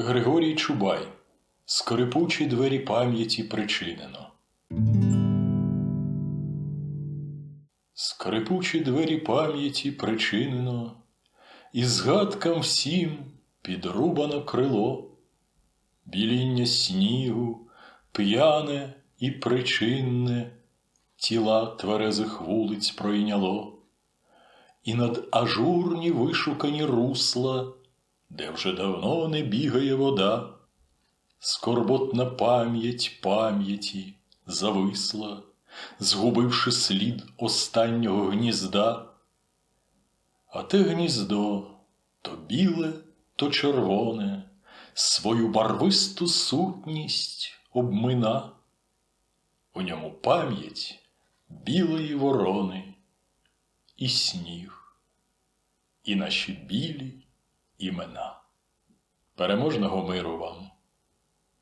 Григорій Чубай. Скрипучі двері пам'яті причинено. Скрипучі двері пам'яті причинено, і згадкам всім підрубано крило, біління снігу, п'яне і причинне, тіла тверезих вулиць пройняло, і над ажурні вишукані русла, де вже давно не бігає вода, скорботна пам'ять пам'яті зависла, згубивши слід останнього гнізда. А те гніздо то біле, то червоне, свою барвисту сутність обмина. У ньому пам'ять білої ворони і сніг, і наші білі імена. Переможного миру вам!